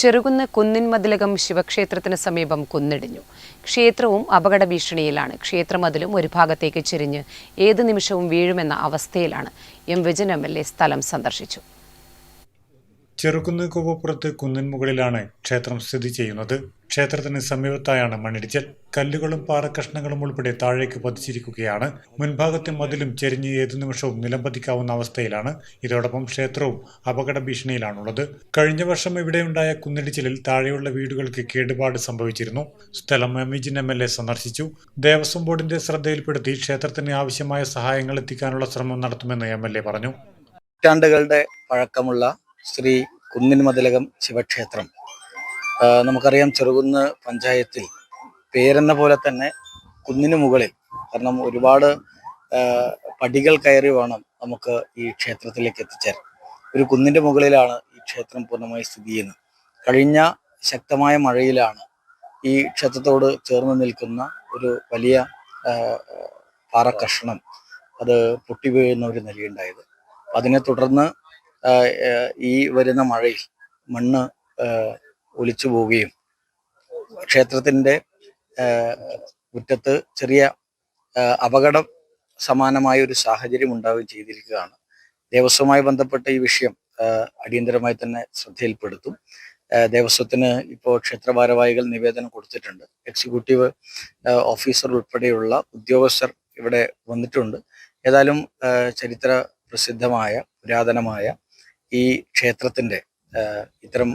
ചെറുകുന്ന് കുന്നിൻമതിലകം ശിവക്ഷേത്രത്തിന് സമീപം കുന്നിടിഞ്ഞു. ക്ഷേത്രവും അപകട ഭീഷണിയിലാണ്. ക്ഷേത്രമതിലും ഒരു ഭാഗത്തേക്ക് ചെരിഞ്ഞ് ഏതു നിമിഷവും വീഴുമെന്ന അവസ്ഥയിലാണ് M Vijin M L A സ്ഥലം സന്ദർശിച്ചു. ചെറുകുന്ന് കോവപ്പുറത്ത് കുന്നിൻ മുകളിലാണ് ക്ഷേത്രം സ്ഥിതി ചെയ്യുന്നത്. ക്ഷേത്രത്തിന് സമീപത്തായാണ് മണ്ണിടിച്ചൽ. കല്ലുകളും പാറക്കഷ്ണങ്ങളും ഉൾപ്പെടെ താഴേക്ക് പതിച്ചിരിക്കുകയാണ്. മുൻഭാഗത്തെ മതിലും ചെരിഞ്ഞ് ഏതു നിമിഷവും നിലംപതിക്കാവുന്ന അവസ്ഥയിലാണ്. ഇതോടൊപ്പം ക്ഷേത്രവും അപകട ഭീഷണിയിലാണുള്ളത്. കഴിഞ്ഞ വർഷം ഇവിടെയുണ്ടായ കുന്നിടിച്ചിലിൽ താഴെയുള്ള വീടുകൾക്ക് കേടുപാട് സംഭവിച്ചിരുന്നു. സ്ഥലം എമിജിൻ എം എൽ എ സന്ദർശിച്ചു. ദേവസ്വം ബോർഡിന്റെ ശ്രദ്ധയിൽപ്പെടുത്തി ക്ഷേത്രത്തിന് ആവശ്യമായ സഹായങ്ങൾ എത്തിക്കാനുള്ള ശ്രമം നടത്തുമെന്ന് എം എൽ എ പറഞ്ഞു. നൂറ്റാണ്ടുകളുടെ പഴക്കമുള്ള ശ്രീ കുന്നിൻ മതിലകം ശിവക്ഷേത്രം. നമുക്കറിയാം ചെറുകുന്ന് പഞ്ചായത്തിൽ പേരെന്ന പോലെ തന്നെ കുന്നിന് മുകളിൽ കാരണം ഒരുപാട് പടികൾ കയറി വേണം നമുക്ക് ഈ ക്ഷേത്രത്തിലേക്ക് എത്തിച്ചേരാൻ. ഒരു കുന്നിന്റെ മുകളിലാണ് ഈ ക്ഷേത്രം പൂർണമായി സ്ഥിതി ചെയ്യുന്നത്. കഴിഞ്ഞ ശക്തമായ മഴയിലാണ് ഈ ക്ഷേത്രത്തോട് ചേർന്ന് നിൽക്കുന്ന ഒരു വലിയ പാറ പാറക്കഷണം അത് പൊട്ടി വീഴുന്ന ഒരു നിലയുണ്ടായത്. അതിനെ തുടർന്ന് ഈ വരുന്ന മഴയിൽ മണ്ണ് ഒലിച്ചു പോവുകയും ക്ഷേത്രത്തിന്റെ മുറ്റത്ത് ചെറിയ അപകടം സമാനമായ ഒരു സാഹചര്യം ഉണ്ടാവുകയും ചെയ്തിരിക്കുകയാണ്. ദേവസ്വവുമായി ബന്ധപ്പെട്ട ഈ വിഷയം അടിയന്തരമായി തന്നെ ശ്രദ്ധയിൽപ്പെടുത്തും. ദേവസ്വത്തിന് ഇപ്പോൾ ക്ഷേത്ര ഭാരവാഹികൾ നിവേദനം കൊടുത്തിട്ടുണ്ട്. എക്സിക്യൂട്ടീവ് ഓഫീസർ ഉൾപ്പെടെയുള്ള ഉദ്യോഗസ്ഥർ ഇവിടെ വന്നിട്ടുണ്ട്. ഏതായാലും ചരിത്ര പ്രസിദ്ധമായ പുരാതനമായ ഈ ക്ഷേത്രത്തിന്റെ ഇത്തരം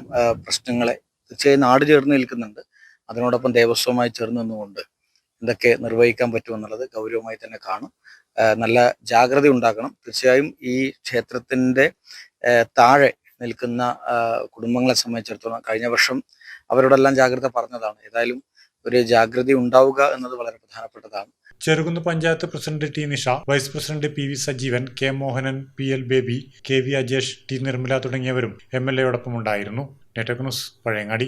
പ്രശ്നങ്ങളെ തീർച്ചയായും നാട് ചേർന്ന് നിൽക്കുന്നുണ്ട്. അതിനോടൊപ്പം ദേവസ്വമായി ചേർന്ന് നിന്നുകൊണ്ട് എന്തൊക്കെ നിർവഹിക്കാൻ പറ്റുമെന്നുള്ളത് ഗൗരവമായി തന്നെ കാണും. നല്ല ജാഗ്രത ഉണ്ടാക്കണം തീർച്ചയായും ഈ ക്ഷേത്രത്തിന്റെ താഴെ നിൽക്കുന്ന കുടുംബങ്ങളെ സംബന്ധിച്ചിടത്തോളം കഴിഞ്ഞ വർഷം അവരോടെല്ലാം ജാഗ്രത പറഞ്ഞതാണ്. ഏതായാലും ഒരു ജാഗ്രത ഉണ്ടാവുക എന്നത് വളരെ പ്രധാനപ്പെട്ടതാണ്. Cherukunnu panchayat president T Nisha vice president P V Sajeevan K Mohanan P L Baby K V Ajesh T Nirmala തുടങ്ങിയവരും എം എൽ എയോടൊപ്പം ഉണ്ടായിരുന്നു. നെറ്റക് ന്യൂസ് പഴയങ്ങാടി